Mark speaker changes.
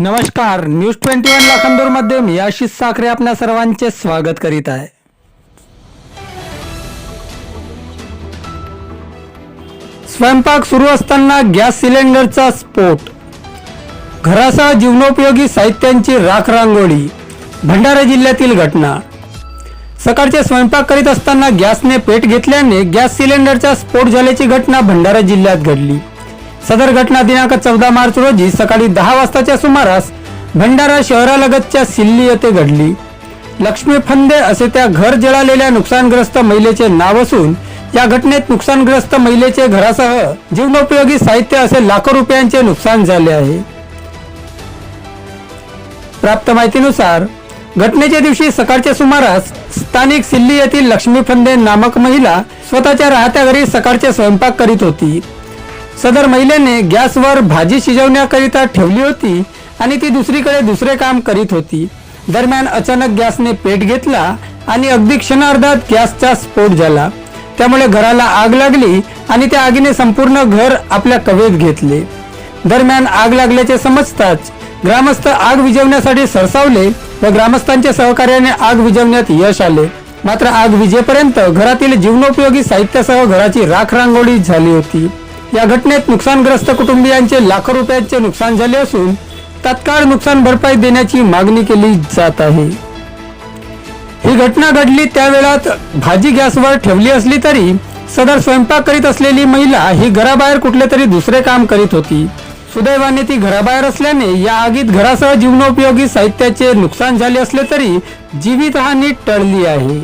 Speaker 1: नमस्कार news twenty one लाखांदूरमध्ये मी आशिष साखरे आपल्या सर्वांचे स्वागत करीत आहे. स्वयंपाक सुरू असताना गॅस सिलेंडरचा स्फोट. घरासह जीवनोपयोगी साहित्यांची राख रांगोळी भंडारा जिल्ह्यातील घटना. सकाळचे स्वयंपाक करीत असताना गॅसने पेट घेतल्याने गॅस सिलेंडरचा स्फोट झाल्याची घटना भंडारा जिल्ह्यात घडली. सदर घटना दिनांक चौदा मार्च रोजी सकाळी दहा वाजताच्या सुमारास भंडारा शहरालगतच्या सिल्ली येथे घडली. लक्ष्मी फंदे असे त्या घर जळालेल्या नुकसानग्रस्त महिलेचे नाव असून या घटनेत नुकसानग्रस्त महिलेचे घरासह जीवनोपयोगी साहित्य असे लाखो रुपयांचे नुकसान झाले आहे. प्राप्त माहितीनुसार घटनेच्या दिवशी सकाळच्या सुमारास स्थानिक सिल्ली येथील लक्ष्मी फंदे नामक महिला स्वतःच्या राहत्या घरी सकाळचे स्वयंपाक करीत होती. सदर महिलेने गॅसवर भाजी शिजवण्याकरिता ठेवली होती आणि ती दुसरीकडे दुसरे काम करीत होती. दरम्यान अचानक गॅसने पेट घेतला आणि अगदी क्षणार्धात गॅसचा स्फोट झाला. त्यामुळे घराला आग लागली आणि त्या आगीने संपूर्ण घर आपल्या कवेत घेतले. दरम्यान आग लागल्याचे समजताच ग्रामस्थ आग विझवण्यासाठी सरसावले व ग्रामस्थांच्या सहकार्याने आग विझवण्यात यश आले. मात्र आग विजेपर्यंत घरातील जीवनोपयोगी साहित्यासह घराची राख रांगोळी झाली होती. या घटनेत नुकसानग्रस्त कुटुंबियांचे लाखो रुपयांचे नुकसान झाले असून तात्काळ नुकसान भरपाई देण्याची मागणी केली जात आहे. ही घटना घडली त्यावेळात भाजी गॅसवर ठेवली असली तरी सदर स्वयंपाक करीत असलेली महिला ही घराबाहेर कुठले तरी दुसरे काम करीत होती. सुदैवाने ती घराबाहेर असल्याने या आगीत घरासह जीवनोपयोगी साहित्याचे नुकसान झाले असले तरी जीवितहानी टळली आहे.